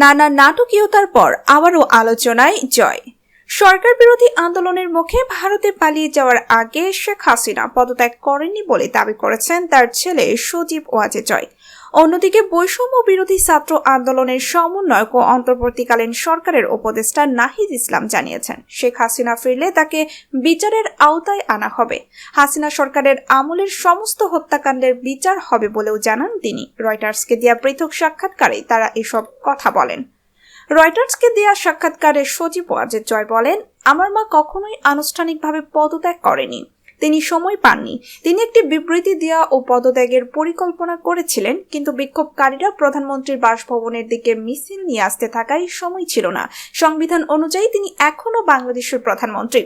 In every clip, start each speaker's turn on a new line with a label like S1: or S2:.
S1: নানা নাটকীয়তার পর আবারও আলোচনায় জয়। সরকার বিরোধী আন্দোলনের মুখে ভারতে পালিয়ে যাওয়ার আগে শেখ হাসিনা পদত্যাগ করেননি বলে দাবি করেছেন তার ছেলে সজীব ওয়াজে জয় অন্যদিকে বৈষম্য বিরোধী ছাত্র আন্দোলনের সমন্বয়ক ও অন্তর্বর্তীকালীন সরকারের উপদেষ্টা নাহিদ ইসলাম জানিয়েছেন, শেখ হাসিনা ফিরলে তাকে বিচারের আওতায় আনা হবে। হাসিনা সরকারের আমলের সমস্ত হত্যাকাণ্ডের বিচার হবে বলেও জানান তিনি। রয়টার্সকে দেওয়া পৃথক সাক্ষাৎকারে তারা এসব কথা বলেন। রয়টার্সকে দেওয়া সাক্ষাৎকারে সজীব ওয়াজেদ জয় বলেন, আমার মা কখনোই আনুষ্ঠানিকভাবে পদত্যাগ করেনি। তিনি সময় পাননি। তিনি একটি বিবৃতি দেওয়া ও পদত্যাগের পরিকল্পনা করেছিলেন, কিন্তু বিক্ষোভকারীরা প্রধানমন্ত্রীর বাসভবনের দিকে মিছিল নিয়ে আসতে থাকায় সময় ছিল না। সংবিধান অনুযায়ী তিনি এখনও বাংলাদেশের প্রধানমন্ত্রী।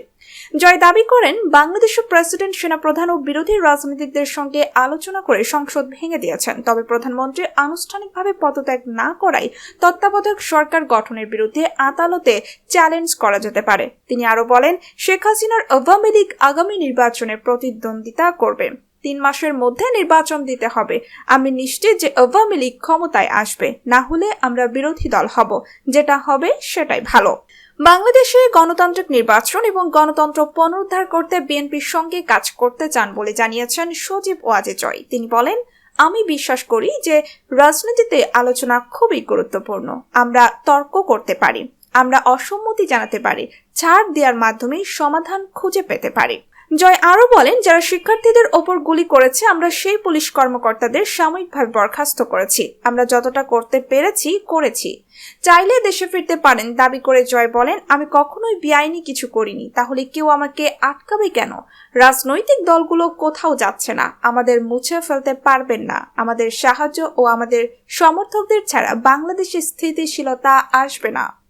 S1: জয় দাবি করেন বাংলাদেশের প্রেসিডেন্ট সেনাপ্রধান ও বিরোধী রাজনীতিকদের সঙ্গে আলোচনা করে সংসদ ভেঙে দিয়েছেন। তবে প্রধানমন্ত্রী আনুষ্ঠানিকভাবে পদত্যাগ না করায় তত্ত্বাবধায়ক সরকার গঠনের বিরুদ্ধে আদালতে চ্যালেঞ্জ করা যেতে পারে। তিনি আরও বলেন, শেখ হাসিনার আওয়ামী লীগ আগামী নির্বাচনে প্রতিদ্বন্দ্বিতা করবে। তিন মাসের মধ্যে নির্বাচন দিতে হবে। আমি নিশ্চিত যে আওয়ামী লীগ ক্ষমতায় আসবে। না হলে আমরা বিরোধী দল হব। যেটা হবে সেটাই ভালো। বাংলাদেশে গণতান্ত্রিক নির্বাচন এবং গণতন্ত্র পুনরুদ্ধার করতে বিএনপির সঙ্গে কাজ করতে চান বলে জানিয়েছেন সজীব ওয়াজে জয়। তিনি বলেন, আমি বিশ্বাস করি যে রাজনীতিতে আলোচনা খুবই গুরুত্বপূর্ণ। আমরা তর্ক করতে পারি, আমরা অসম্মতি জানাতে পারি, ছাড় দেওয়ার মাধ্যমে সমাধান খুঁজে পেতে পারি। জয় আরও বলেন, যারা শিক্ষার্থীদের ওপর গুলি করেছে, আমরা সেই পুলিশ কর্মকর্তাদের সাময়িকভাবে বরখাস্ত করেছি। আমরা যতটা করতে পেরেছি, করেছি। চাইলে দেশে ফিরতে পারেন, দাবি করে জয় বলেন, আমি কখনোই বেআইনি কিছু করিনি, তাহলে কেউ আমাকে আটকাবে কেন? রাজনৈতিক দলগুলো কোথাও যাচ্ছে না, আমাদের মুছে ফেলতে পারবেন না। আমাদের সাহায্য ও আমাদের সমর্থকদের ছাড়া বাংলাদেশে স্থিতিশীলতা আসবে না।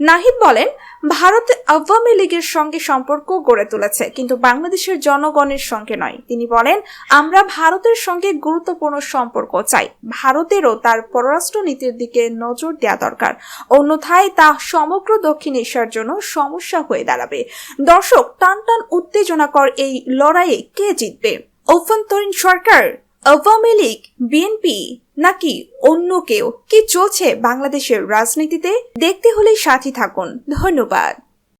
S1: নাহিদ বলেন, ভারত আওয়ামী লীগের সঙ্গে সম্পর্ক গড়ে তুলেছে, কিন্তু বাংলাদেশের জনগণের সঙ্গে নয়। তিনি বলেন, আমরা ভারতের সঙ্গে গুরুত্বপূর্ণ সম্পর্ক চাই। ভারতেরও তার পররাষ্ট্র নীতির দিকে নজর দেওয়া দরকার। অন্যথায় তা সমগ্র দক্ষিণ এশিয়ার জন্য সমস্যা হয়ে দাঁড়াবে। দর্শক টান টান উত্তেজনাকর এই লড়াইয়ে কে জিতবে? অভ্যন্তরীণ সরকার আওয়ামী লীগ বিএনপি নাকি অন্য কেউ? কি চলছে বাংলাদেশের রাজনীতিতে? দেখতে হলে সাথী থাকুন। ধন্যবাদ।